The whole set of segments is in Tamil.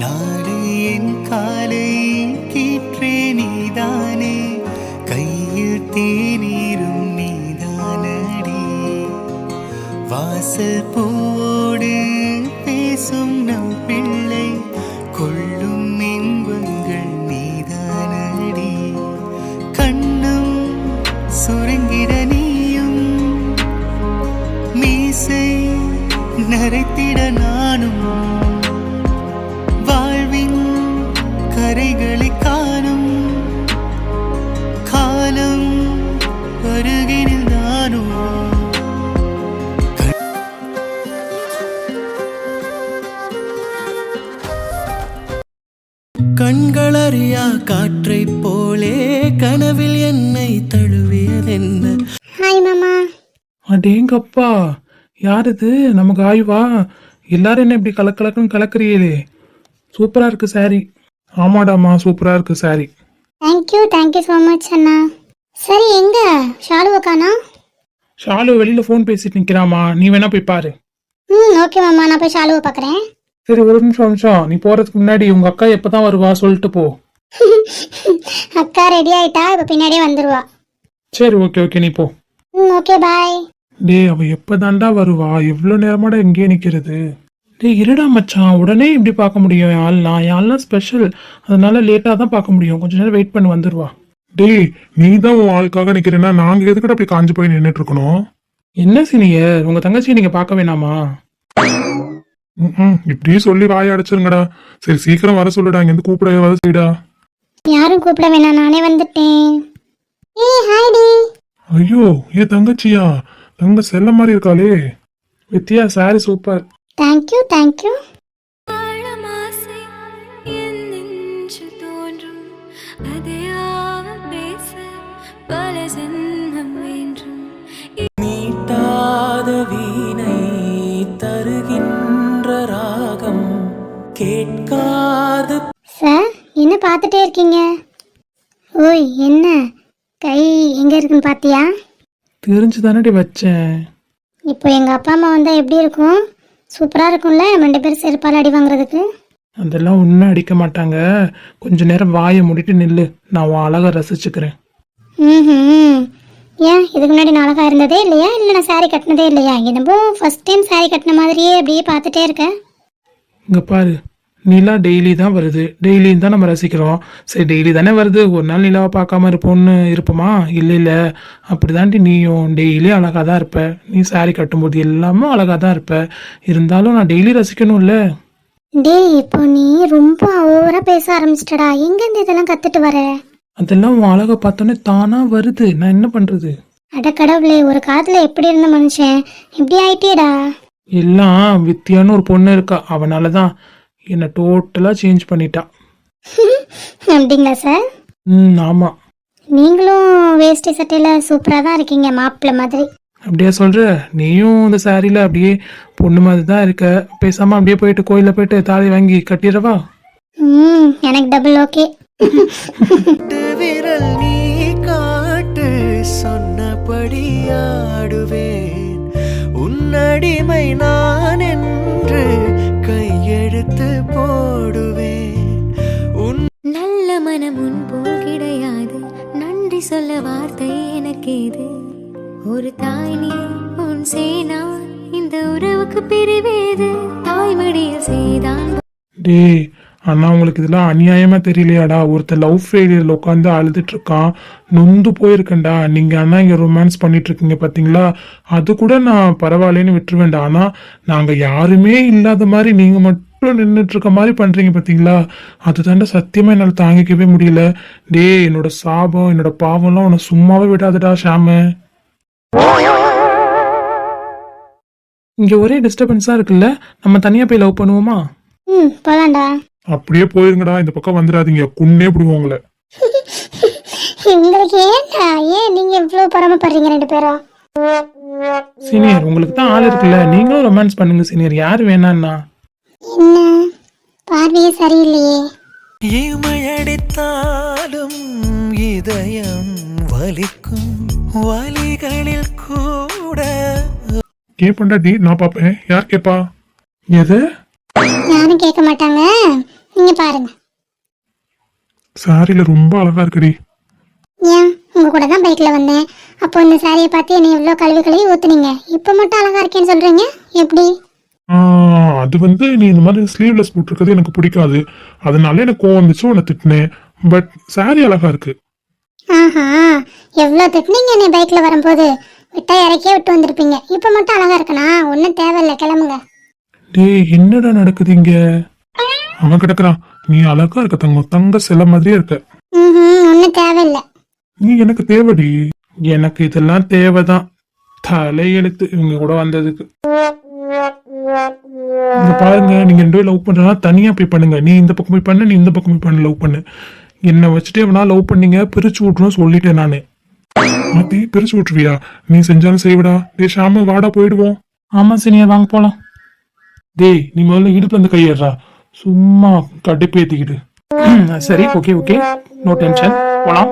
நாடு என் காலை கீற்றே நீதானே. கையில் தேநீரும் நீதானடி. வாசல் போ காற்றைப் போலே கனவில் என்னை தழுவியதென்ன? ஹாய் மாமா. அடேங்கப்பா யார் இது நமக்கு ஆய்வா? எல்லாரும் என்ன இப்படி கலக்கலக்குன்னு கலக்குறீங்களே. சூப்பரா இருக்கு சாரி ஆமாடாமா சூப்பரா இருக்கு sorry thank you thank you so much அண்ணா. சரி எங்க? ஷாலுவை காணோம் ஷாலு வெளியில ஃபோன் பேசிட்டு நிக்கிறாமா நீ வேணா போய் பாரு. ம் ஓகே மாமா. நான் போய் ஷாலுவை பார்க்குறேன். சரி ஒரு நிமிஷம் நிமிஷம். நீ போறதுக்கு முன்னாடி உங்க அக்கா எப்பதான் வருவா சொல்லிட்டு போ. அக்கா ரெடி ஆயிட்டா இப்போ பின்னாடியே வந்துருவா. சரி ஓகே ஓகே நீ போ. ம் ஓகே பாய் டேய் அவ எப்பதான்டா வருவா? எவ்வளவு நேரமாடா இங்கேயே நிக்கிறது? டேய் இருடா மச்சான். உடனே இப்படி பார்க்க முடியும். என் ஆள்லாம் என் ஆள்லாம் ஸ்பெஷல் அதனால லேட்டா தான் பார்க்க முடியும். கொஞ்ச நேரம் வெயிட் பண்ணி வந்துருவா. டேய் நீ தான் உன் ஆளுக்காக நிக்கிறேன்னா நாங்க எதுக்கிட்ட அப்படி காஞ்சு போய் நின்னுட்டு இருக்கணும் என்ன சீனியர் உங்க தங்கச்சியை நீங்க பார்க்க வேணாமா? ம்ம், இப்படியே சொல்லி வாய அடைச்சிருங்கடா. சரி சீக்கிரம் வர சொல்லுடா. இங்க இருந்து கூப்பிட வர செய்டா. யாரும் கூப்பிட வேணாம் நானே வந்துட்டேன். ஏய் ஹாய் டி ஐயோ ஏன் தங்கச்சியா? தங்க செல்ல மாதிரி இருக்காளே. வித்யா சாரி சூப்பர் மீட்டாத வீணை தருகின்ற ராகம் கேட்காத பார்த்துட்டே இருக்கீங்க. ஓய் என்ன? கை எங்கே இருக்குன்னு பார்த்தியா? தெரிஞ்சு தானடி வச்சேன். இப்போ எங்கள் அப்பா அம்மா வந்தால் எப்படி இருக்கும்? சூப்பராக இருக்கும்ல நம்ம ரெண்டு பேரும் செருப்பால் அடி வாங்குறதுக்கு? அதெல்லாம் ஒன்றும் அடிக்க மாட்டாங்க. கொஞ்ச நேரம் வாயை மூடிட்டு நில்லு. நான் உன் அழகை ரசிச்சுக்கிறேன். ம் ஏன்? இதுக்கு முன்னாடி நான் அழகா இருந்ததே இல்லையா? இல்லை நான் saree கட்டினதே இல்லையா? என்னமோ ஃபர்ஸ்ட் டைம் saree கட்டின மாதிரியே அப்படியே பார்த்துட்டே இருக்கேன் இங்க பாரு. நிலா டெய்லி தான் வருது. டெய்லியும் தான் நம்ம ரசிக்கிறோம். சரி டெய்லி தானே வருது. ஒரு நாள் நிலாவை பார்க்காம இருப்போம்னு இருப்போமா? இல்லை இல்லை. அப்படிதாண்டி நீயும் டெய்லி அழகாக தான் இருப்ப. நீ saree கட்டும்போது எல்லாமே அழகாக தான் இருப்ப. இருந்தாலும் நான் டெய்லி ரசிக்கணும்ல? டேய் இப்போ நீ ரொம்ப ஓவரா பேச ஆரம்பிச்சிட்டடா. எங்கேருந்து இதெல்லாம் கத்துட்டு வர? அதெல்லாம் உன் அழகை பார்த்தோன்னே தானா வருது. நான் என்ன பண்றது? அட கடவுளே ஒரு காலத்துல எப்படி இருந்த மனுஷன்? இப்படி ஆயிட்டேடா. எல்லாம் வித்தியான்னு ஒரு பொண்ணு இருக்கா. அவனால தான் என்னை டோட்டலாக சேஞ்ச் பண்ணிட்டா. அப்படிங்களா சார்? ம் ஆமாம் நீங்களும் வேஷ்டி சட்டையில் சூப்பராக தான் இருக்கீங்க மாப்பிள்ளை மாதிரி. அப்படியே சொல்ற நீயும் இந்த சாரியில் அப்படியே பொண்ணு மாதிரி தான் இருக்க. பேசாமல் அப்படியே போயிட்டு கோயிலில் போயிட்டு தாலி வாங்கி கட்டிடவா? ம் எனக்கு டபுள் ஓகே விரல் நீ காட்டு சொன்னபடி ஆடுவேன். உன்னடிமை நான் மனம் உன் போல் கிடையாது. நன்றி சொல்ல வார்த்தை எனக்கு இது ஒரு தாய் நீ உன் சேனா இந்த உறவுக்கு பிரிவேது. தாய்மடியில் செய்தான் டேய் அண்ணா உங்களுக்கு இதெல்லாம் அநியாயமா தெரியலையாடா? ஒருத்தர் லவ் ஃபெயிலியர்ல உட்காந்து அழுதுட்டு இருக்கான் நொந்து போயிருக்கேன்டா. நீங்க அண்ணா இங்க ரொமான்ஸ் பண்ணிட்டு இருக்கீங்க பாத்தீங்களா? அது கூட நான் பரவாயில்லன்னு விட்டுருவேன்டா. ஆனா நாங்க யாருமே இல்லாத மாதிரி நீங்க மட்டும் நின்றுட்டு இருக்க மாதிரி பண்றீங்க பாத்தீங்களா? அதுதாண்டா சத்தியமா என்னால தாங்கிக்கவே முடியல. டேய் என்னோட சாபம் என்னோட பாவம்லாம் உன்னை சும்மாவே விடாதடா ஷாமு. இங்கே ஒரே டிஸ்டர்பன்ஸாக இருக்குல்ல? நம்ம தனியாக போய் லவ் பண்ணுவோமா? ம் போலாம்டா. அப்படியே போயிருங்கடா. இந்த பக்கம் வந்துடாதீங்க. குன்னே பிடிவோங்கள உங்களுக்கு ஏன்டா? ஏன் நீங்க இவ்வளவு பொறாமப்படுறீங்க ரெண்டு பேரும்? சீனியர் உங்களுக்கு தான் ஆள் இருக்குல்ல. நீங்களும் ரொமான்ஸ் பண்ணுங்க சீனியர் யார் வேணான்னா? என்ன? பார்வையே சரியில்லையே. இமையடித்தாலும் இதயம் வலிக்கும். வலிகளில் கூட. கேப்பண்டா டி நான் பாப்பேன் யார் கேப்பா? எது? யாரும் கேட்க மாட்டாங்க. நீங்க பாருங்க. சாரியில ரொம்ப அழகா இருக்குடி. ஏன்? உங்க கூட தான் பைக்ல வந்தேன். அப்போ இந்த சாரியை பார்த்து என்னை எவ்வளோ கழுவி கழுவி ஊத்துனீங்க. இப்போ மட்டும் அழகா இருக்கேன்னு சொல்றீங்க? எப்படி? ஆ, அது வந்து நீ இந்த மாதிரி ஸ்லீவ்லெஸ் போட்டிருக்கிறது எனக்கு பிடிக்காது. அதனால எனக்கு கோவம் வந்துச்சு உன்னை திட்டினேன். பட் சாரி அழகா இருக்கு. ஆஹா எவ்வளோ திட்டுனீங்க என்னை பைக்ல வரும்போது? விட்டா இறக்கியே விட்டு வந்திருப்பீங்க. இப்போ மட்டும் அழகா இருக்கனா? ஒன்றும் தேவையில்லை கிளம்புங்க. டேய் என்னடா நடக்குது இங்க? அவன் கிடக்குறான். நீ அழகா இருக்க தங்கம் தங்க சில மாதிரியே இருக்க. ம் ஒன்றும் தேவையில்லை. நீ எனக்கு தேவடி. எனக்கு இதெல்லாம் தேவைதான். தலையெழுத்து இவங்க கூட வந்ததுக்கு. இங்க பாருங்க நீங்க ரெண்டு லவ் பண்றா தனியா போய் பண்ணுங்க. நீ இந்த பக்கம் போய் பண்ணு நீ இந்த பக்கம் போய் பண்ணு லவ் பண்ணு. என்னை வச்சுட்டு எவனா லவ் பண்ணீங்க பிரிச்சு விட்டுரும் சொல்லிட்டேன் நானு. மாத்தி பிரிச்சு விட்டுருவியா நீ செஞ்சாலும் செய்விடா டேய் ஷாமு வாடா போயிடுவோம். ஆமா சீனியர் வாங்க போலாம். டேய் நீ முதல்ல இடுப்புல இருந்து கையேறா சும்மா கடுப்பேத்திக்கிட்டு. சரி ஓகே ஓகே நோ டென்ஷன் போலாம்.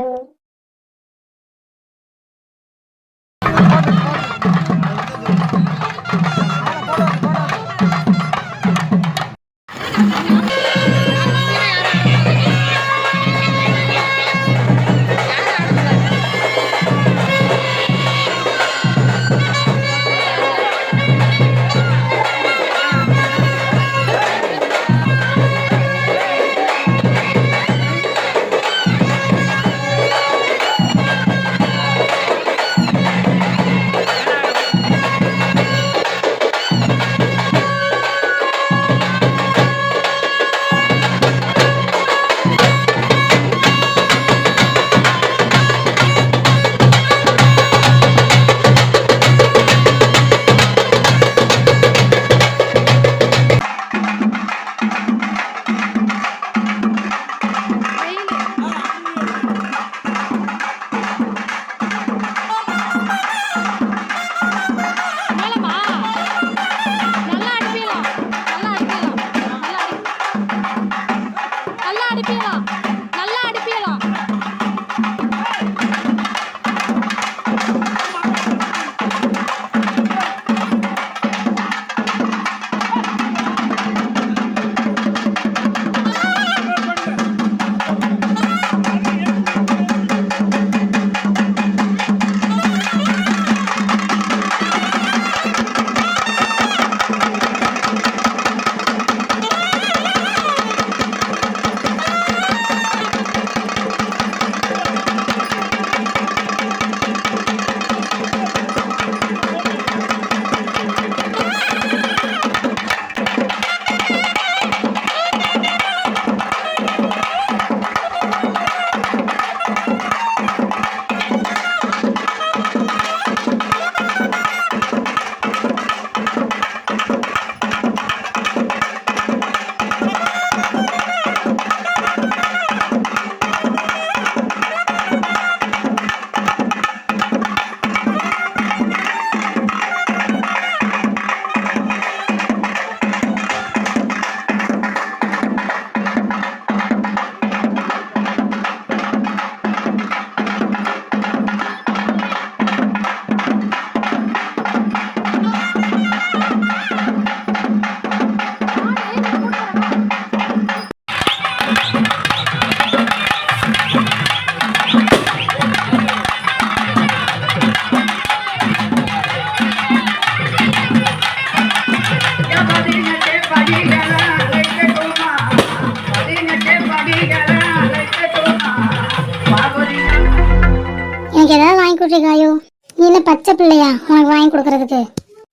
பச்சை பிள்ளையா? உனக்கு வாங்கி கொடுக்கறதுக்கு.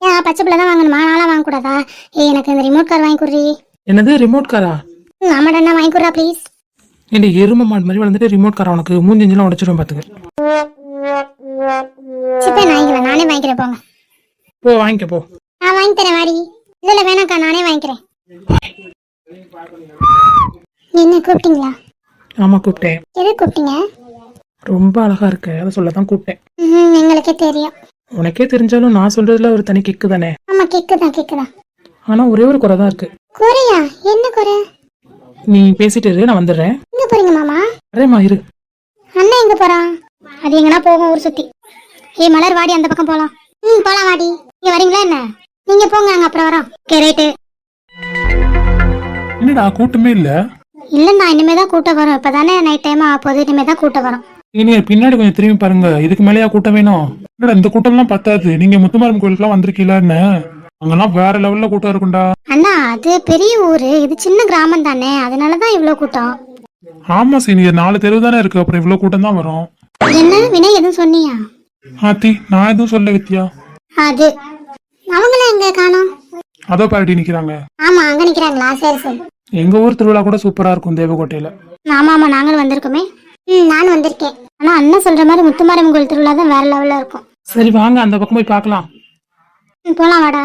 ஏன் பச்சை பிள்ளை தான் வாங்கணுமா? நான்லாம் வாங்கக்கூடாதா? ஏய் எனக்கு இந்த ரிமோட் கார் வாங்கி கொடுறி. என்னது ரிமோட் காரா ஆமாடா அண்ணா வாங்கி கொடுறா ப்ளீஸ் ஏண்டி எரும மாடு மாதிரி வளர்ந்துட்டு ரிமோட் காரா உனக்கு? மூஞ்சிஞ்செல்லாம் உடச்சிடும் பாத்துக்க. சிப்பே நாய்ங்களா நானே வாங்கிக்கிறேன் போங்க. போ வாங்கிக்க போ. நான் வாங்கி தரேன் வாடி. இல்ல வேணாக்கா நானே வாங்கிக்கிறேன். என்ன கூப்பிட்டீங்களா? ஆமா கூப்பிட்டேன். எது கூப்பிட்டீங்க? ரொம்ப அழகா இருக்க. அதை சொல்லதான் கூப்பிட்டேன். எங்களுக்கே தெரியும். உனக்கே தெரிஞ்சாலும் நான் சொல்றதுல ஒரு தனி கிக்கு தானே? ஆமா கேக்கு தான் கேக்கு தான். ஆனா ஒரே ஒரு குறை தான் இருக்கு. குறையா? என்ன குறை? நீ பேசிட்டு இரு நான் வந்துடுறேன். எங்க போறீங்க மாமா? அரேம்மா இரு. அண்ணன் எங்க போறான்? அது எங்கனா போகும் ஊர் சுத்தி. ஏய் மலர் வாடி அந்த பக்கம் போலாம். ம் போலாம் வாடி. நீங்க வரீங்களா என்ன? நீங்க போங்க நாங்க அப்புறம் வரோம். Okay right. என்னடா கூட்டமே இல்ல? இல்லைண்ணா இனிமேல் தான் கூட்டம் வரும். இப்போ தானே நைட் டைம் ஆக போகுது இனிமேல் தான் கூட்டம் வரும். நீங்க பின்னாடி கொஞ்சம் திரும்பி பாருங்க. இதுக்கு மேலேயா கூட்டம் வேணும்? என்னடா இந்த கூட்டம்லாம் பத்தாது. நீங்க முத்துமாரம் கோயிலுக்குலாம் வந்திருக்கீங்களான்னு அங்கெல்லாம் வேற லெவல்ல கூட்டம் இருக்கும்டா. அண்ணா அது பெரிய ஊர். இது சின்ன கிராமம் தானே. அதனால தான் இவ்வளோ கூட்டம். ஆமா சீனியர் நாலு தெருவு தானே இருக்கு. அப்புறம் இவ்வளவு கூட்டம் தான் வரும். என்ன? வினய் எதுவும் சொன்னியா? ஆத்தி நான் எதுவும் சொல்ல வித்தியா அது. அவங்களாம் எங்க காணோம்? அதோ பாரடி நிக்கிறாங்க. ஆமா அங்க நிக்கிறாங்களா? சரி சரி. எங்க ஊர் திருவிழா கூட சூப்பரா இருக்கும் தேவக்கோட்டையில ஆமா ஆமா நாங்களும் வந்திருக்கோமே. ம் நான் வந்திருக்கேன். ஆனா அண்ணன் சொல்ற மாதிரி முத்துமாரியம் கோயில் திருவிழா தான் வேற லெவல்ல இருக்கும். சரி வாங்க அந்த பக்கம் போய் பார்க்கலாம். போலாம் வாடா.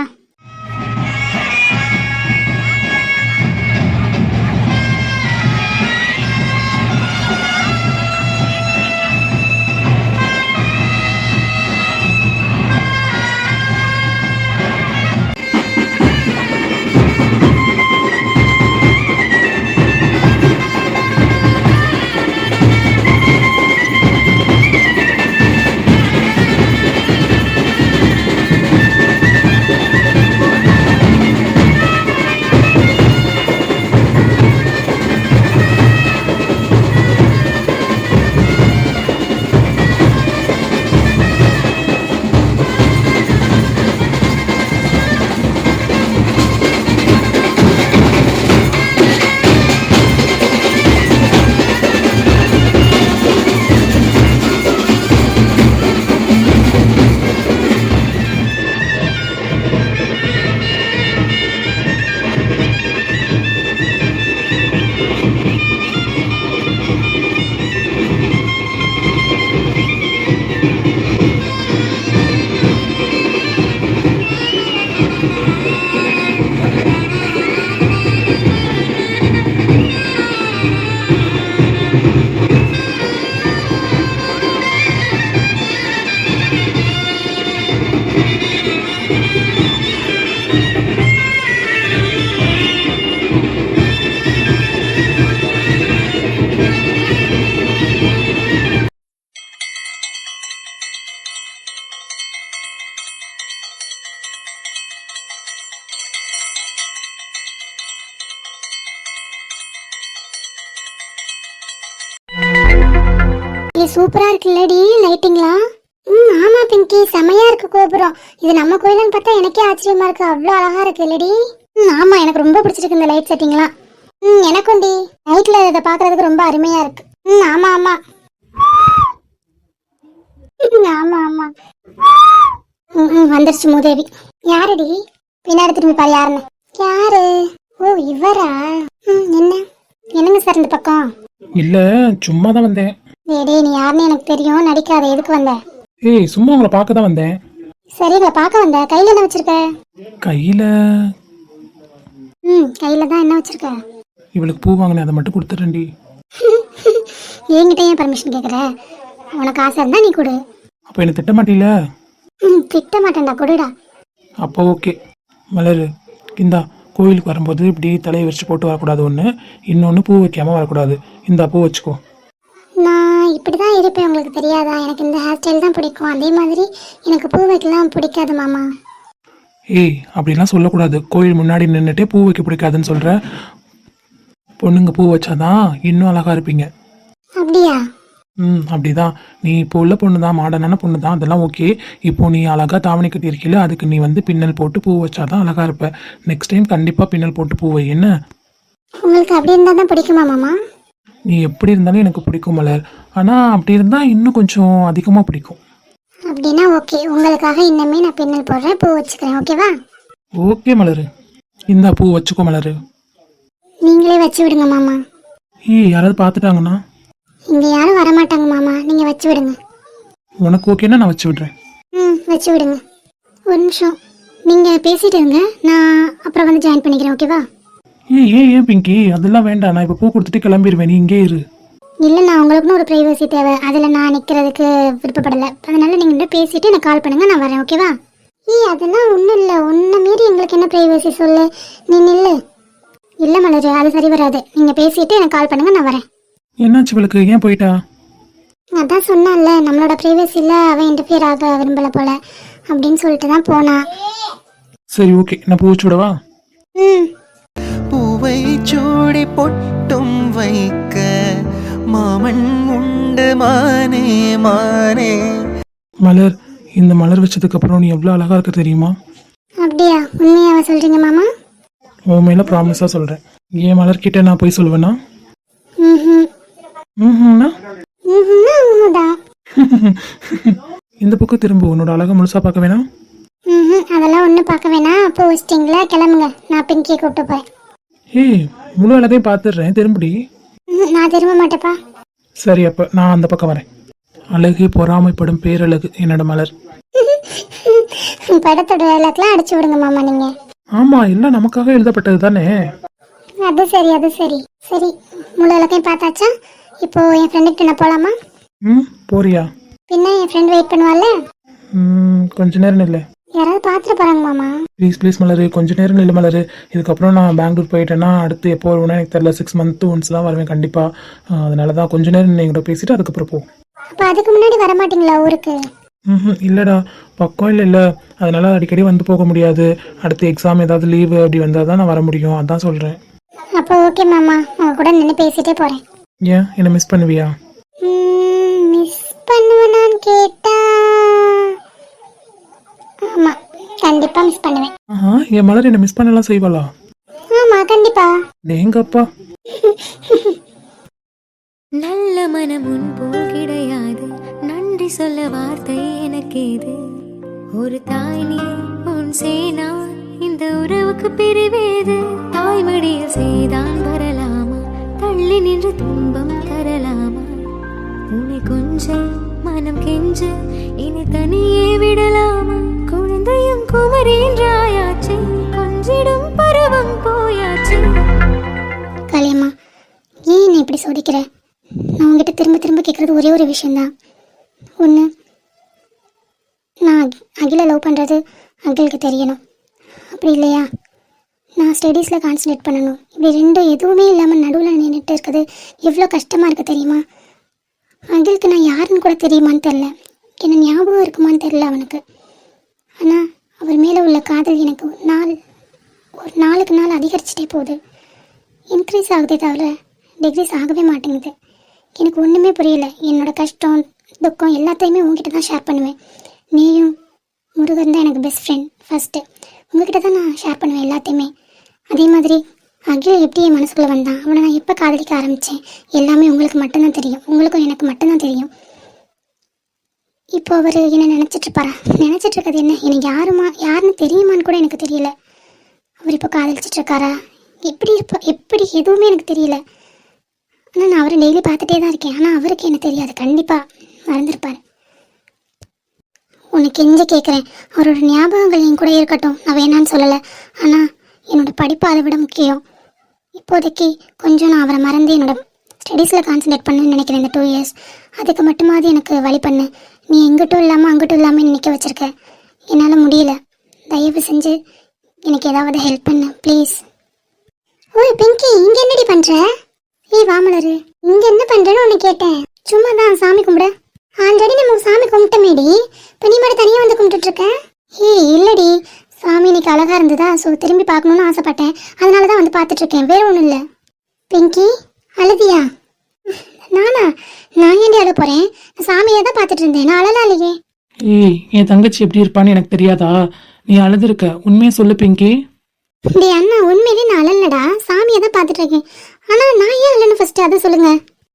சூப்பராக சூப்பரா இருக்குல்லடி லைட்டிங்லாம் ம் ஆமா பிங்கி செமையா இருக்கு கோபுரம். இது நம்ம கோயிலுன்னு பார்த்தா எனக்கே ஆச்சரியமா இருக்கு. அவ்வளோ அழகா இருக்கு இல்லடி? ம் ஆமா எனக்கு ரொம்ப பிடிச்சிருக்கு இந்த லைட் செட்டிங்லாம் ம் எனக்கும்டி நைட்ல இதை பார்க்கிறதுக்கு ரொம்ப அருமையா இருக்கு. ம் ஆமா ஆமா. ஆமா ஆமா. ம் ம் வந்துருச்சு மூதேவி. யாருடி? பின்னாடி திரும்பி பாரு யாருன்னு. யாரு? ஓ இவரா? ம் என்ன? என்னங்க சார் இந்த பக்கம்? இல்ல சும்மா தான் வந்தேன். டேய், நீ யாருன்னு எனக்கு தெரியும். நடிக்காத எதுக்கு வந்த? ஏய் சும்மா உங்களை பார்க்க தான் வந்தேன். சரி இவளை பார்க்க வந்த. கையில என்ன வச்சிருக்க? கையில? ம் கையில தான் என்ன வச்சிருக்க? இவளுக்கு பூ வாங்கினேன் அதை மட்டும் கொடுத்துறேன்டி என்கிட்ட ஏன் பர்மிஷன் கேக்குற? உனக்கு ஆசை இருந்தா நீ கொடு. அப்போ என்ன திட்ட மாட்டீல? ம் திட்ட மாட்டேன்டா கொடுடா. அப்போ ஓகே. மலர் இந்தா கோயிலுக்கு வரும்போது இப்படி தலையை வச்சு போட்டு வரக்கூடாது ஒன்று இன்னொன்று பூ வைக்காம வரக்கூடாது. இந்தா பூ வச்சுக்கோ. நான் இப்படி தான் இருப்பேன் உங்களுக்கு தெரியாதா? எனக்கு இந்த ஹேர் ஸ்டைல் தான் பிடிக்கும். அதே மாதிரி எனக்கு பூ வைக்கலாம் பிடிக்காது மாமா. ஏய் அப்படிலாம் சொல்லக்கூடாது. கோயில் முன்னாடி நின்றுட்டே பூ வைக்க பிடிக்காதுன்னு சொல்கிற பொண்ணுங்க பூ வச்சாதான் இன்னும் அழகா இருப்பீங்க. அப்படியா? ம் அப்படிதான். நீ இப்போ உள்ள பொண்ணு தான் மாடர்னான பொண்ணு தான் அதெல்லாம் ஓகே. இப்போ நீ அழகா தாவணி கட்டியிருக்கீல அதுக்கு நீ வந்து பின்னல் போட்டு பூ வச்சாதான் அழகா இருப்ப. நெக்ஸ்ட் டைம் கண்டிப்பாக பின்னல் போட்டு பூ வை என்ன? உங்களுக்கு அப்படி இருந்தா தான் பிடிக்குமா மாமா? நீ எப்படி இருந்தாலும் எனக்கு பிடிக்கும் மலர். ஆனால் அப்படி இருந்தால் இன்னும் கொஞ்சம் அதிகமாக பிடிக்கும். அப்படின்னா ஓகே. உங்களுக்காக இன்னமே நான் பின்னல் போடுறேன். பூ வச்சுக்கிறேன். ஓகேவா? ஓகே மலர். இந்தா பூ வச்சுக்கோ மலர். நீங்களே வச்சு விடுங்க மாமா. ஏய் யாராவது பார்த்துட்டாங்கன்னா? இங்க யாரும் வரமாட்டாங்க மாமா. நீங்க வச்சு விடுங்க. உனக்கு ஓகேன்னா நான் வச்சு விட்றேன். ம் வச்சு விடுங்க. ஒரு நிமிஷம். நீங்க பேசிட்டு இருங்க. நான் அப்புறம் வந்து ஜாயின் பண்ணிக்கிறேன். ஓகேவா? ஏய் ஏன் ஏன் பிங்கி? அதெல்லாம் வேண்டாம். நான் இப்போ பூ கொடுத்துட்டு கிளம்பிடுவேன் நீ இங்கே இரு. இல்லை நான் உங்களுக்குன்னு ஒரு ப்ரைவசி தேவை. அதில் நான் நிற்கிறதுக்கு விருப்பப்படலை. அதனால நீங்கள் ரெண்டு பேசிட்டு எனக்கு கால் பண்ணுங்க நான் வரேன் ஓகேவா ஏய் அதெல்லாம் ஒன்றும் இல்லை. ஒன்றை மீறி எங்களுக்கு என்ன ப்ரைவசி சொல்லு? நீ நில்லு. இல்லை மலர் அது சரி வராது. நீங்கள் பேசிட்டு எனக்கு கால் பண்ணுங்க நான் வரேன். என்னாச்சு இவளுக்கு ஏன் போயிட்டா? அதான் சொன்னான்ல நம்மளோட ப்ரைவசியில் அவன் இன்டர்ஃபியர் ஆக விரும்பலை போல அப்படின்னு சொல்லிட்டு தான் போனா. சரி ஓகே நான் பூ வச்சு விடவா? ம். பூவை சூடி பொட்டும் வைக்க மாமன் உண்டு மானே மானே. மலர் இந்த மலர் வச்சதுக்கு அப்புறம் நீ எவ்வளோ அழகா இருக்க தெரியுமா? அப்படியா? உண்மையாவா சொல்றீங்க மாமா? உன் மேல ப்ராமிஸா சொல்றேன். ஏன் மலர் கிட்ட நான் போய் சொல்லுவேனா? ம் ம்ஹும்னா? ம்ஹும்னா உண்மைதான். இந்த பக்கம் திரும்ப உன்னோட அழகை முழுசா பார்க்க வேணாம்? ம் அதெல்லாம் ஒன்றும் பார்க்க வேணாம். அப்போ வச்சிட்டிங்களா? கிளம்புங்க. நான் பிங்கியை கூப்பிட்டு போகிறேன் ஏய் முழு அழகையும் பார்த்துடுறேன். திரும்படி. நான் திரும்ப மாட்டேப்பா. சரி அப்ப நான் அந்த பக்கம் வரேன். அழகு பொறாமைப்படும் பேரழகு என்னோட மலர். படத்தோட எல்லாத்தெல்லாம் அடிச்சு விடுங்க மாமா நீங்க. ஆமா எல்லாம் நமக்காக எழுதப்பட்டது தானே? அது சரி அது சரி. சரி முழு எல்லாத்தையும் பார்த்தாச்சா? இப்போ என் ஃப்ரெண்டுக்கிட்ட நான் போகலாமா ம் போறியா? பின்ன என் ஃப்ரெண்ட் வெயிட் பண்ணுவாள்ல? ம் கொஞ்ச நேரம் இல்லை. யாராவது பார்த்துட்டு போகிறாங்க மாமா. ப்ளீஸ் ப்ளீஸ் மலரு. கொஞ்ச நேரம் இல்லை மலரு. இதுக்கப்புறம் நான் பெங்களூர் போயிட்டேன்னா அடுத்து எப்போ வருவேன்னா எனக்கு தெரியல. சிக்ஸ் மந்த் ஒன்ஸ் தான் வருவேன் கண்டிப்பாக அதனால தான் கொஞ்ச நேரம் நீ கூட பேசிட்டு அதுக்கப்புறம் போ. அப்போ அதுக்கு முன்னாடி வர மாட்டீங்களா ஊருக்கு? ம் இல்லைடா. பக்கம் இல்லை இல்லை. அதனால அடிக்கடி வந்து போக முடியாது. அடுத்து எக்ஸாம் ஏதாவது லீவு அப்படி வந்தால் தான் நான் வர முடியும். அதான் சொல்கிறேன் அப்போ ஓகே மாமா. உங்க கூட நின்று பேசிட்டே போகிறேன் ஏன்? என்னை மிஸ் பண்ணுவியா? மிஸ் பண்ணுவேனான்னு கேட்டா ஆமாம் கண்டிப்பாக மிஸ் பண்ணுவேன். ஆஹா என் மலர் என்னை மிஸ் பண்ணலாம் செய்வாளா? ஆமாம் கண்டிப்பாக டேங்கப்பா நல்ல மனம் உன் போல் கிடையாது. நன்றி சொல்ல வார்த்தை எனக்கு இது ஒரு தாய் நீ உன் சேனா இந்த உறவுக்கு பிரிவேது. தாய்மடியில் செய்தான் வரலாமா? தள்ளி நின்று துன்பம் தரலாமா? உன்னை கொஞ்சம் மனம் கெஞ்ச இனி தனியே விடலாமா குழந்தையும் குமரேன்றாயாச்சு கொஞ்சிடும் பருவம் போயாச்சு. காளியம்மா ஏன் என்னை இப்படி சோதிக்கிற? நான் உங்ககிட்ட திரும்ப திரும்ப கேட்குறது ஒரே ஒரு விஷயந்தான் ஒன்று நான் அகி- அகிலை லவ் பண்ணுறது அகிலுக்கு தெரியணும். அப்படி இல்லையா? நான் ஸ்டடீஸில் கான்சன்ட்ரேட் பண்ணணும். இப்படி ரெண்டும் எதுவுமே இல்லாமல் நடுவில் நின்றுட்டு இருக்குது எவ்வளோ கஷ்டமாக இருக்குது தெரியுமா? அகிலுக்கு நான் யாருன்னு கூட தெரியுமான்னு தெரில என்ன ஞாபகம் இருக்குமான்னு தெரில அவனுக்கு. ஆனால் அவர் மேலே உள்ள காதல் எனக்கு ஒரு நாள் ஒரு நாளுக்கு நாள் அதிகரிச்சிட்டே போகுது. இன்க்ரீஸ் ஆகுதே தவிர டிக்ரீஸ் ஆகவே மாட்டேங்குது. எனக்கு ஒன்றுமே புரியல. என்னோட கஷ்டம் துக்கம் எல்லாத்தையுமே உங்ககிட்ட தான் ஷேர் பண்ணுவேன். நீயும் முருகன் தான் எனக்கு பெஸ்ட் ஃப்ரெண்ட் ஃபஸ்ட்டு உங்ககிட்ட தான் நான் ஷேர் பண்ணுவேன் எல்லாத்தையுமே. அதே மாதிரி அகில் எப்படி என் மனசுக்குள்ளே வந்தான்? அவனை நான் எப்போ காதலிக்க ஆரம்பித்தேன் எல்லாமே உங்களுக்கு மட்டும்தான் தெரியும். உங்களுக்கும் எனக்கு மட்டும்தான் தெரியும். இப்போ அவர் என்ன நினச்சிட்டு இருப்பாரா நினச்சிட்டு இருக்கிறது என்ன? எனக்கு யாருமா யாருன்னு தெரியுமான்னு கூட எனக்கு தெரியல. அவர் இப்போ காதலிச்சிட்டு இருக்காரா எப்படி இருப்பா எப்படி எதுவுமே எனக்கு தெரியல. ஆனால் நான் அவரை டெய்லி பார்த்துட்டே தான் இருக்கேன். ஆனால் அவருக்கு என்ன தெரியாது. கண்டிப்பாக மறந்துருப்பார். உனக்கு கெஞ்ச கேட்குறேன் அவரோட ஞாபகங்கள் என் கூட இருக்கட்டும். நான் வேணான்னு சொல்லலை. ஆனால் என்னோட படிப்பு அதை விட முக்கியம். இப்போதைக்கு கொஞ்சம் நான் அவரை மறந்து என்னோட ஸ்டடீஸில் கான்சன்ட்ரேட் பண்ணுன்னு நினைக்கிறேன் இந்த டூ இயர்ஸ் அதுக்கு மட்டுமாவது எனக்கு வழி பண்ணு. நீ எங்கிட்டும் இல்லாமல் அங்கிட்டும் இல்லாமல் நிற்க வச்சிருக்க. என்னால் முடியல. தயவு செஞ்சு எனக்கு ஏதாவது ஹெல்ப் பண்ணு ப்ளீஸ் ஓய் பிங்கி இங்க என்னடி பண்ற? ஏய் வாமலரு இங்க என்ன பண்றேன்னு உன்னை கேட்டேன். சும்மா தான் சாமி கும்பிட. ஆல்ரெடி நம்ம சாமி கும்பிட்டமேடி. இப்போ நீ மட்டும் தனியாக வந்து கும்பிட்டுட்டு இருக்க ஏய் இல்லடி. சாமி இன்னைக்கு அழகா இருந்ததா? ஸோ திரும்பி பார்க்கணும்னு ஆசைப்பட்டேன். அதனால தான் வந்து பார்த்துட்டு இருக்கேன் வேற ஒன்றும் இல்லை. பிங்கி அழுதியா? நானா? நான் ஏண்டி அழ போறேன்? சாமியை தான் பார்த்துட்டு இருந்தேன். நான் அழலாம் இல்லையே. ஏய் என் தங்கச்சி எப்படி இருப்பான்னு எனக்கு தெரியாதா? நீ அழுதுருக்க. உண்மையை சொல்லு பிங்கி. டேய் அண்ணா உண்மையிலே நான் அழலடா. சாமியை தான் பார்த்துட்டு இருக்கேன். ஆனா நான் ஏன் அழணும் ஃபர்ஸ்ட் அதை சொல்லுங்க.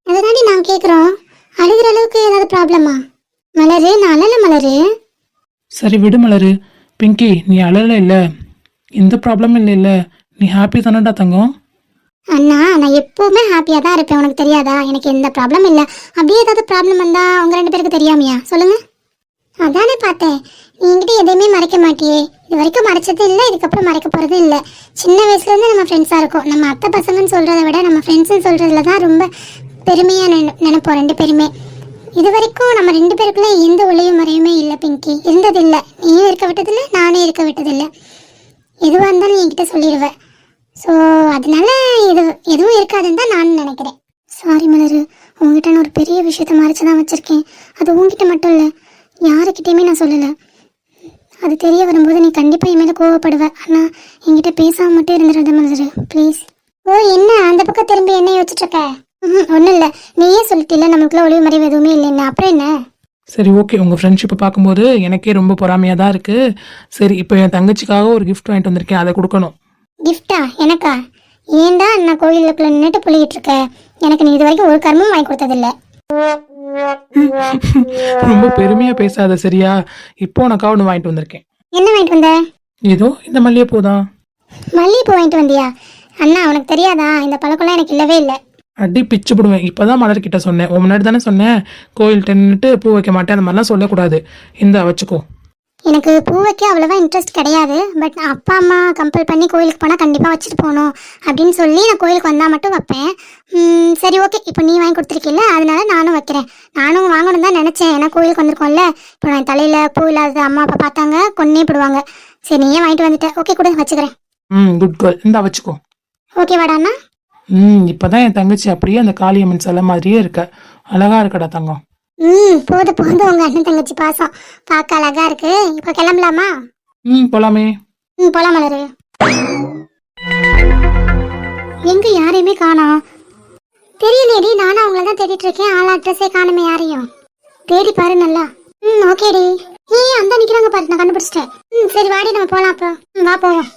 அதை தாண்டி நான் கேட்குறோம் அழுகிற அளவுக்கு ஏதாவது ப்ராப்ளமா மலரு நான் அழல மலரு. சரி விடு மலரு. பிங்கி நீ அழல இல்ல. எந்த ப்ராப்ளமும் இல்லை இல்ல. நீ ஹாப்பி தானடா தங்கம்? அண்ணா நான் எப்போவுமே ஹாப்பியாக தான் இருப்பேன். உனக்கு தெரியாதா? எனக்கு எந்த ப்ராப்ளம் இல்லை. அப்படியே ஏதாவது ப்ராப்ளம் வந்தால் உங்கள் ரெண்டு பேருக்கு தெரியாமையா? சொல்லுங்கள் அதானே பார்த்தேன். நீ என்கிட்ட எதையுமே மறைக்க மாட்டியே. இது வரைக்கும் மறைச்சது இல்லை இதுக்கப்புறம் மறைக்க போகிறது இல்லை. சின்ன வயசுலேருந்து நம்ம ஃப்ரெண்ட்ஸாக இருக்கோம். நம்ம அத்தை பசங்கன்னு சொல்றதை விட நம்ம ஃப்ரெண்ட்ஸுன்னு சொல்றதுல தான் ரொம்ப பெருமையாக நினை நினைப்போம் ரெண்டு பேருமே. இது வரைக்கும் நம்ம ரெண்டு பேருக்குள்ளே எந்த ஒளியும் மறையுமே இல்லை பிங்கி. இருந்ததில்லை நீயும் இருக்க விட்டதில்லை நானே இருக்க விட்டதில்லை. எதுவாக இருந்தாலும் என்கிட்ட சொல்லிடுவேன் ஸோ அதனால எது எதுவும் இருக்காதுன்னு தான் நான் நினைக்கிறேன். சாரி மலர். உங்ககிட்ட நான் ஒரு பெரிய விஷயத்த மறைச்சு தான் வச்சுருக்கேன். அது உங்ககிட்ட மட்டும் இல்லை. யாருக்கிட்டேயுமே நான் சொல்லலை. அது தெரிய வரும்போது நீ கண்டிப்பாக என் மேலே கோவப்படுவ. ஆனால் என்கிட்ட பேசாமல் மட்டும் இருந்துடாத மலர். ப்ளீஸ் ஓ என்ன? அந்த பக்கம் திரும்பி என்ன யோசிச்சுட்டு இருக்க? ம்ஹும், ஒண்ணும் நீயே சொல்லிட்டில்ல நமக்குள்ள ஒளிவு மறைவு எதுவுமே இல்லைன்னு. அப்புறம் என்ன? சரி ஓகே உங்கள் ஃப்ரெண்ட்ஷிப்பை பார்க்கும்போது எனக்கே ரொம்ப பொறாமையாக தான் இருக்குது சரி இப்போ என் தங்கச்சிக்காக ஒரு கிஃப்ட் வாங்கிட்டு வந்திருக்கேன். அதை கொடுக்கணும். கிஃப்டா? எனக்கா? ஏன்டா நான் கோயிலுக்குள்ள நின்றுட்டு புள்ளிக்கிட்டு இருக்க எனக்கு நீ இது வரைக்கும் ஒரு கர்மம் வாங்கி கொடுத்ததில்ல. ரொம்ப பெருமையாக பேசாத சரியா? இப்போ உனக்காக ஒன்று வாங்கிட்டு வந்திருக்கேன். என்ன வாங்கிட்டு வந்த? ஏதோ இந்த மல்லிகைப்பூ தான். மல்லிகைப்பூ வாங்கிட்டு வந்தியா? அண்ணா உனக்கு தெரியாதா? இந்த பழக்கம்லாம் எனக்கு இல்லவே இல்லை. அடி பிச்சு போடுவேன். இப்போதான் மலர்கிட்ட சொன்னேன். உன் முன்னாடி தானே சொன்னேன் கோயில் நின்றுட்டு பூ வைக்க மாட்டேன். அந்த மாதிரிலாம் சொல்லக்கூடாது. இந்த வச்சுக்கோ. எனக்கு பூ வைக்க அவ்வளோவா இன்ட்ரெஸ்ட் கிடையாது பட் அப்பா அம்மா கம்பல் பண்ணி கோயிலுக்கு போனால் கண்டிப்பாக வச்சுட்டு போகணும் அப்படின்னு சொல்லி நான் கோயிலுக்கு வந்தால் மட்டும் வைப்பேன். சரி ஓகே இப்போ நீ வாங்கி கொடுத்துருக்கில்ல அதனால நானும் வைக்கிறேன். நானும் வாங்கணும் தான் நினச்சேன். ஏன்னா கோயிலுக்கு வந்திருக்கோம்ல இப்போ நான் தலையில் பூ இல்லாதது அம்மா அப்பா பார்த்தாங்க கொன்னே போடுவாங்க. சரி நீயே வாங்கிட்டு வந்துட்டேன் ஓகே கூட வச்சுக்கிறேன். ம் குட் கேர்ள் இந்த வச்சுக்கோ. ஓகே வாடாண்ணா ம் இப்போதான் என் தங்கச்சி அப்படியே அந்த காளியம்மன் சிலை மாதிரியே இருக்க. அழகா இருக்கடா தங்கம். ம் போது போது உங்கள் அண்ணன் தங்கச்சி பாசம். பார்க்க அழகா இருக்கு. இப்போ கிளம்பலாமா? ம் போலாமே. ம் போலாம் மலரு. எங்க யாரையுமே காணோம் தெரியலையேடி நானும் அவங்கள தான் தேடிட்டு இருக்கேன். ஆள் அட்ரஸே காணுமே யாரையும். தேடி பாரு நல்லா. ம் ஓகேடி. ஏய் அந்த நிக்கிறாங்க பாரு நான் கண்டுபிடிச்சிட்டேன். ம் சரி வாடி நம்ம போலாம் அப்போ. ம், வா போவோம்.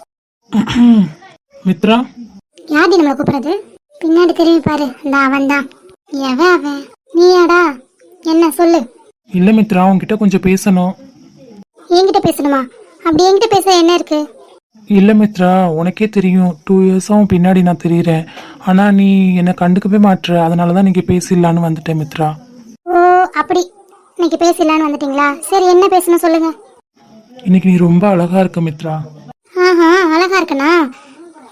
மித்ரா? யார்டி நம்மளை கூப்பிடுறது? பின்னாடி திரும்பி பாரு அந்த அவன் தான் எவன் அவன்? நீயாடா? என்ன சொல்லு. இல்லை மித்ரா உன்கிட்ட கொஞ்சம் பேசணும். என்கிட்ட பேசணுமா? அப்படி என்கிட்ட பேச என்ன இருக்கு? இல்லை மித்ரா உனக்கே தெரியும். டூ இயர்ஸாகவும் பின்னாடி நான் தெரியுறேன். ஆனால் நீ என்னை கண்டுக்கவே மாட்டுற அதனால தான் நீங்கள் பேசிடலான்னு வந்துட்டேன் மித்ரா. ஓ அப்படி. இன்னைக்கு பேசலான்னு வந்துட்டீங்களா? சரி என்ன பேசணும் சொல்லுங்க. இன்னைக்கு நீ ரொம்ப அழகா இருக்க மித்ரா. ஆஹா அழகா இருக்கனா?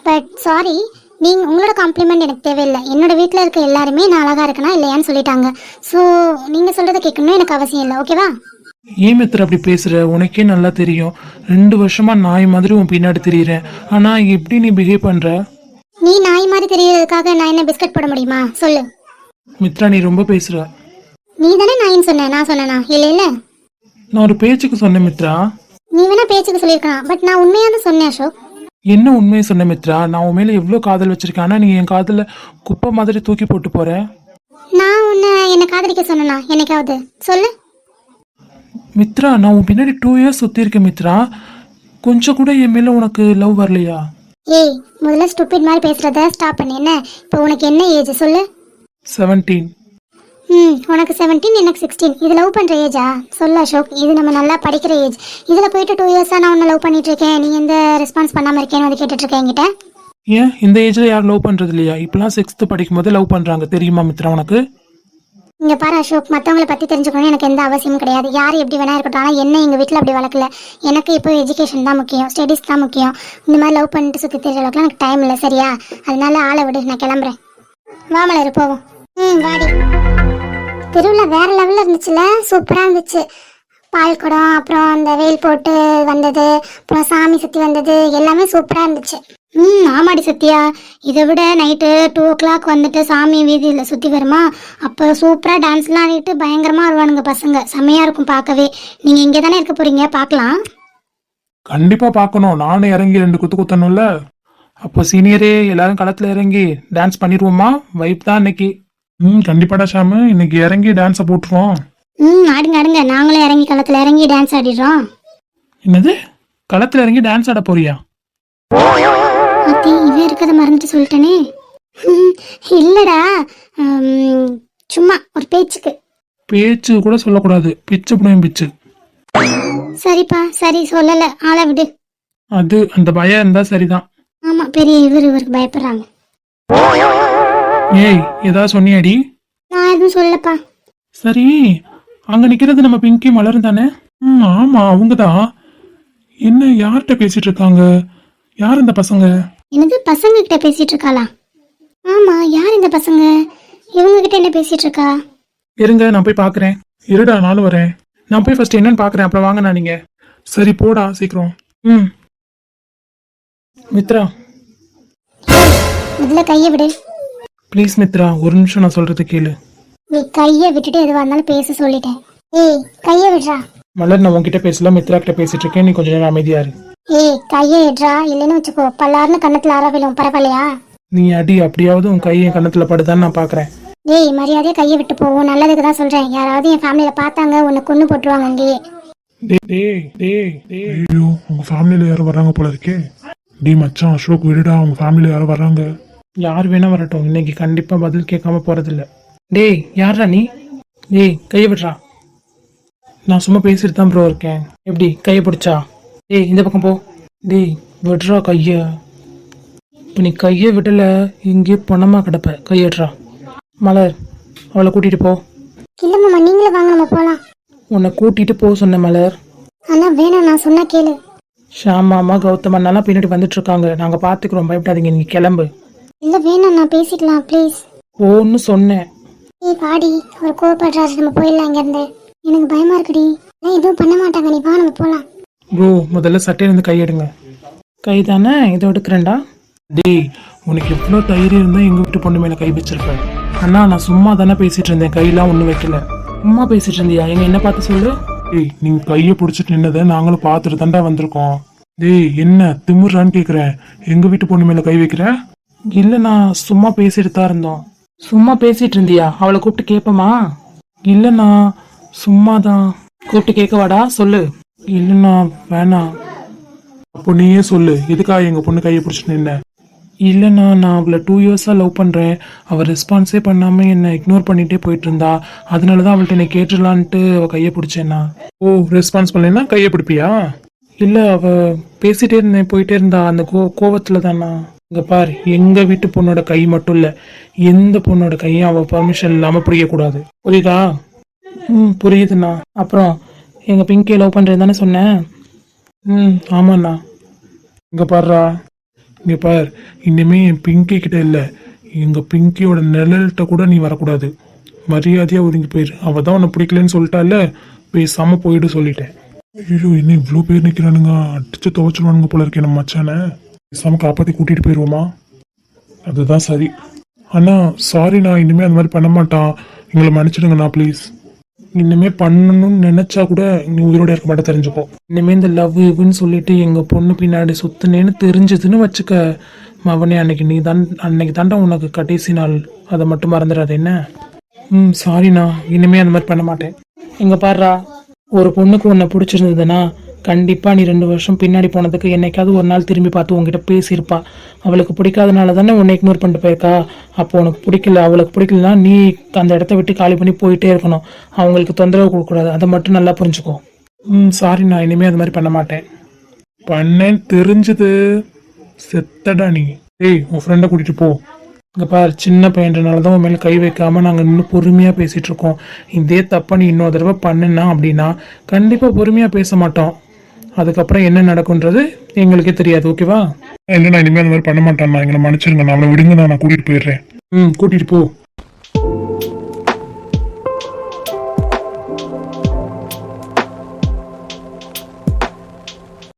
பட் சாரி நீங்க உங்களோட காம்ப்ளிமெண்ட் எனக்கு தேவையில்லை. என்னோட வீட்டில் இருக்க எல்லாருமே நான் அழகா இருக்கனா இல்லையான்னு சொல்லிட்டாங்க. ஸோ நீங்க சொல்றதை கேட்கணும் எனக்கு அவசியம் இல்லை. ஓகேவா ஏன் மித்ரா அப்படி பேசுற? உனக்கே நல்லா தெரியும். ரெண்டு வருஷமா நாய் மாதிரி உன் பின்னாடி தெரியுறேன். ஆனா எப்படி நீ பிஹேவ் பண்ற? நீ நாய் மாதிரி தெரியறதுக்காக நான் என்ன பிஸ்கட் போட முடியுமா? சொல்லு. மித்ரா நீ ரொம்ப பேசுற. நீ தானே நாயின்னு சொன்ன. நான் சொன்னேனா? இல்லை இல்லை. நான் ஒரு பேச்சுக்கு சொன்னேன் மித்ரா. நீ வேணா பேச்சுக்கு சொல்லியிருக்கலாம். பட் நான் உண்மையாக தான் சொன்னேன் அசோக். என்ன உண்மையை சொன்ன மித்ரா? நான் உன் மேல எவ்வளவு காதல் வச்சிருக்கேன்? ஆனா நீ என் காதல குப்பை மாதிரி தூக்கி போட்டு போற. நான் உன்னை என்னை காதலிக்க சொன்னேனா? என்னைக்காவது? சொல்லு. மித்ரா நான் உன் பின்னாடி டூ இயர்ஸ் சுத்தி இருக்கேன் மித்ரா. கொஞ்சம் கூட என் மேல உனக்கு லவ் வரலையா? ஏய் முதல்ல ஸ்டூபிட் மாதிரி பேசுறத ஸ்டாப் பண்ணு. என்ன? இப்போ உனக்கு என்ன ஏஜ் சொல்லு. செவன்டீன் ம் உனக்கு செவன்டீன் எனக்கு சிக்ஸ்டீன் இது லவ் பண்ணுற ஏஜா சொல்ல அசோக் இது நம்ம நல்லா படிக்கிற ஏஜ் இதில் போயிட்டு டூ இயர்ஸாக நான் உன்னை லவ் பண்ணிட்டு இருக்கேன். நீ எந்த ரெஸ்பான்ஸ் பண்ணாமல் இருக்கேன்னு வந்து கேட்டுட்டு இருக்கேன் என்கிட்ட. ஏன்? இந்த ஏஜ்ல யாரும் லவ் பண்றது இல்லையா? இப்பெல்லாம் சிக்ஸ்த் படிக்கும் போது லவ் பண்றாங்க. தெரியுமா மித்ரா உனக்கு? இங்கே பாரு அசோக் மற்றவங்களை பற்றி தெரிஞ்சுக்கணும் எனக்கு எந்த அவசியமும் கிடையாது. யார் எப்படி வேணா இருக்கட்டும். ஆனால் என்ன எங்கள் வீட்டில் அப்படி வளர்க்கல. எனக்கு இப்போ எஜுகேஷன் தான் முக்கியம். ஸ்டடீஸ் தான் முக்கியம். இந்த மாதிரி லவ் பண்ணிட்டு சுற்றி தெரியற அளவுக்குலாம் எனக்கு டைம் இல்லை சரியா? அதனால ஆளை விடு நான் கிளம்புறேன். வாமலர் போவோம். ம் வாடி. திருவிழா வேற லெவலில் இருந்துச்சுல. சூப்பராக இருந்துச்சு. பால் குடம் அப்புறம் அந்த வெயில் போட்டு வந்தது அப்புறம் சாமி சுற்றி வந்தது எல்லாமே சூப்பராக இருந்துச்சு. ம் ஆமாடி சத்யா. இதை விட நைட்டு டூ ஓ கிளாக் வந்துட்டு சாமி வீதியில் சுற்றி வருமா? அப்போ சூப்பராக டான்ஸ்லாம் ஆடிட்டு பயங்கரமாக வருவானுங்க பசங்க. செம்மையாக இருக்கும் பார்க்கவே. நீங்கள் இங்கே தானே இருக்க போகிறீங்க பார்க்கலாம். கண்டிப்பா பார்க்கணும். நானும் இறங்கி ரெண்டு குத்து குத்தணும்ல. அப்போ சீனியரே எல்லாரும் களத்துல இறங்கி டான்ஸ் பண்ணிடுவோமா? வைப் தான் இன்னைக்கு. ம் கண்டிப்பாடா ஷாமு. இன்னைக்கு இறங்கி டான்ஸை போட்டுருவோம். ம் ஆடுங்க ஆடுங்க. நாங்களும் இறங்கி களத்தில் இறங்கி டான்ஸ் ஆடிடுறோம். என்னது? களத்துல இறங்கி டான்ஸ் ஆட போறியா? அத்தி இவன் இருக்கிறத மறந்துட்டு சொல்லிட்டேனே. ம், இல்லடா. ம், சும்மா ஒரு பேச்சுக்கு. பேச்சு கூட சொல்லக்கூடாது. பிச்சு புடியும் பிச்சு. சரிப்பா சரி சொல்லலை. ஆளை விடு. அது அந்த பயம் இருந்தா சரிதான். ஆமாம் பெரிய இவர் இவருக்கு பயப்படுறாங்க. ஏய் ஏதாவது சொன்னியாடி? நான் எதுவும் சொல்லப்பா. சரி அங்க நிக்கிறது நம்ம பிங்கி மலரும் தானே? ம் ஆமா அவங்கதான் என்ன யார்கிட்ட பேசிட்டு இருக்காங்க யார் இந்த பசங்க? எனக்கு பசங்க கிட்ட பேசிட்டு இருக்காளா ஆமா யார் இந்த பசங்க? இவங்க கிட்ட என்ன பேசிட்டு இருக்கா இருங்க நான் போய் பாக்குறேன். இருடா நானும் வரேன். நான் போய் ஃபர்ஸ்ட் என்னன்னு பாக்குறேன் அப்புறம் வாங்க நான் நீங்க. சரி போடா சீக்கிரம். ம். மித்ரா. முதல்ல கையை விடு. ப்ளீஸ் மித்ரா ஒரு நிமிஷம் நான் சொல்றது கேளு. நீ கையை விட்டுட்டு எதுவாக இருந்தாலும் பேச சொல்லிட்டேன். ஏய் கையை விடுறா. மலர் நான் உன்கிட்ட பேசல மித்ரா கிட்ட பேசிட்டு இருக்கேன். நீ கொஞ்ச நேரம் அமைதியா இரு. ஏய் கையை விடுறா. இல்லைன்னு வச்சுக்கோ பல்லாருன்னு கண்ணத்துல அற விழும். பரவாயில்லையா? நீ அடி அப்படியாவது உன் கை என் கன்னத்தில் படுதான்னு நான் பார்க்குறேன் டேய் மரியாதையா கையை விட்டு போவோம் நல்லதுக்கு தான் சொல்றேன். யாராவது என் ஃபேமிலியில பார்த்தாங்க உன்னை கொண்டு போட்டுருவாங்க அங்கேயே. டேய் டேய் டேய் ஐயோ உங்க ஃபேமிலியில யாரும் வராங்க போல இருக்கே. டி மச்சான் அசோக் விடுடா. உங்க ஃபேமிலியில யாரும் வராங்க யார் வேணா வரட்டும். இன்னைக்கு கண்டிப்பாக பதில் கேட்காம போகிறதில்ல டேய் யாரா நீ? டேய் கையை விட்றா. நான் சும்மா பேசிட்டு தான் ப்ரோ இருக்கேன். எப்படி கையை பிடிச்சா? டேய் இந்த பக்கம் போ. டேய் விட்றா கையை. இப்போ நீ கையை விடல இங்கேயே பணமாக கிடப்ப. கையெட்றா மலர் அவளை கூட்டிகிட்டு போ. இல்ல மாமா நீங்களே வாங்க நம்ம போலாம். உன்னை கூட்டிகிட்டு போக சொன்ன மலர். ஆனா வேணாம் நான் சொன்னா கேளு. ஷாம் மாமா கௌதம் அண்ணாலாம் பின்னாடி வந்துட்டு இருக்காங்க. நாங்கள் பார்த்துக்குறோம் பயப்படாதீங்க நீங்கள் கிளம்பு. இல்ல வேணாம் நான் பேசிக்கலாம் ப்ளீஸ் ஓன்னு சொன்னேன். ஏய் பாடி அவர் கோவப்படுறாரு நம்ம போயிடலாம் இங்க இருந்து எனக்கு பயமா இருக்குடி. நான் எதுவும் பண்ண மாட்டாங்க நீ வா நம்ம போலாம். ப்ரோ முதல்ல சட்டையிலேருந்து கை எடுங்க கை தானே? இதை எடுக்கிறேன்டா. டேய் உனக்கு எவ்வளோ தைரியம் இருந்தால் எங்கள் வீட்டு பொண்ணு மேலே கை வச்சிருப்பேன் அண்ணா நான் சும்மா தானே பேசிட்டு இருந்தேன் கையெல்லாம் ஒன்றும் வைக்கல. சும்மா பேசிட்டு இருந்தியா? எங்க என்ன பார்த்து சொல்லு? டேய் நீங்க கையை பிடிச்சிட்டு நின்னதை நாங்களும் பார்த்துட்டு தாண்டா வந்திருக்கோம். டேய் என்ன திமுறான்னு கேக்குறேன். எங்க வீட்டு பொண்ணு மேல கை வைக்கிற? இல்லை நான் சும்மா பேசிட்டு தான் இருந்தோம். சும்மா பேசிட்டு இருந்தியா? அவளை கூப்பிட்டு கேட்போமா இல்லைண்ணா சும்மா தான். கூப்பிட்டு கேட்கவாடா சொல்லு. இல்லைண்ணா வேணாம் அப்போ நீயே சொல்லு எதுக்காக எங்க பொண்ணு கையை பிடிச்சிட்டு நின்ன? இல்லைண்ணா நான் அவளை டூ இயர்ஸாக லவ் பண்ணுறேன் அவள் ரெஸ்பான்ஸே பண்ணாமல் என்னை இக்னோர் பண்ணிகிட்டே போயிட்டு இருந்தா. அதனால தான் அவள்கிட்ட என்னை கேட்டுடலான்ட்டு அவள் கையை பிடிச்சேண்ணா ஓ ரெஸ்பான்ஸ் பண்ணலைன்னா கையை பிடிப்பியா? இல்லை அவள் பேசிட்டே இருந்தேன் போயிட்டே இருந்தா. அந்த கோ கோவத்தில் தானா இங்கே பார் எங்கள் வீட்டு பொண்ணோட கை மட்டும் இல்லை எந்த பொண்ணோட கையும் அவள் பர்மிஷன் இல்லாமல் பிடிக்கக்கூடாது புரியுதா? ம் புரியுதுண்ணா. அப்புறம் எங்கள் பிங்கியை லவ் பண்ணுறது தானே சொன்னேன் ம் ஆமாண்ணா. இங்க பாருறா இங்க பார் இனிமே என் பிங்கி கிட்ட இல்ல எங்க பிங்கியோட நிழல்கிட்ட கூட நீ வரக்கூடாது. மரியாதையா ஒதுங்கி போயிரு. அவ தான் உன்னை பிடிக்கலன்னு சொல்லிட்டால பேசாம போயிடு சொல்லிட்டேன். ஐயோ என்ன இவ்வளோ பேர் நிற்கிறானுங்க அடிச்சு துவச்சிடுவானுங்க போல இருக்கேன் நம்ம மச்சானே. பேசாமல் காப்பாற்றி கூட்டிகிட்டு போயிடுவோமா அதுதான் சரி. அண்ணா சாரி நான் இனிமேல் அந்த மாதிரி பண்ண மாட்டான் எங்களை மன்னிச்சிடுங்கண்ணா ப்ளீஸ் இனிமே பண்ணணும்னு நினைச்சா கூட நீ உயிரோட இருக்க மாட்டே தெரிஞ்சுக்கோ. இனிமே இந்த லவ் இவ்வுன்னு சொல்லிட்டு எங்கள் பொண்ணு பின்னாடி சுத்துனேன்னு தெரிஞ்சதுன்னு வச்சுக்க. மவனே அன்னைக்கு நீ தான் அன்னைக்கு தாண்டா உனக்கு கடைசி நாள். அதை மட்டும் மறந்துடாது என்ன? ம் சாரிண்ணா இனிமே அந்த மாதிரி பண்ண மாட்டேன். இங்கே பாருடா ஒரு பொண்ணுக்கு உன்னை பிடிச்சிருந்ததுன்னா கண்டிப்பா நீ ரெண்டு வருஷம் பின்னாடி போனதுக்கு என்னைக்காவது ஒரு நாள் திரும்பி பார்த்து உன்கிட்ட பேசியிருப்பா. அவளுக்கு பிடிக்காதனால தானே உன்னை இக்னோர் பண்ணிட்டு போயிருக்கா. அப்போ உனக்கு பிடிக்கல அவளுக்கு பிடிக்கலனா நீ அந்த இடத்த விட்டு காலி பண்ணி போயிட்டே இருக்கணும். அவங்களுக்கு தொந்தரவு கொடுக்கக்கூடாது. அதை மட்டும் நல்லா புரிஞ்சுக்கோ. ம் சாரி நான் இனிமே அது மாதிரி பண்ண மாட்டேன். பண்ணேன்னு தெரிஞ்சது. செத்தடா நீ. ஏய் உன் ஃப்ரெண்டை கூட்டிட்டு போ. இங்கே பார் சின்ன பையன்றனால தான் உன் மேலே கை வைக்காம நாங்கள் இன்னும் பொறுமையாக பேசிட்டு இருக்கோம். இதே தப்பை நீ இன்னொரு தடவை பண்ணுனா அப்படின்னா கண்டிப்பாக பொறுமையாக பேச மாட்டோம். அதுக்கப்புறம் என்ன நடக்குன்றது எங்களுக்கே தெரியாது ஓகேவா? இல்லைண்ணா இனிமேல் அந்த மாதிரி பண்ண மாட்டான் எங்களை மன்னிச்சிருங்க நான் அவனை விடுங்க நான் கூட்டிட்டு போயிடுறேன். ம் கூட்டிகிட்டு போ.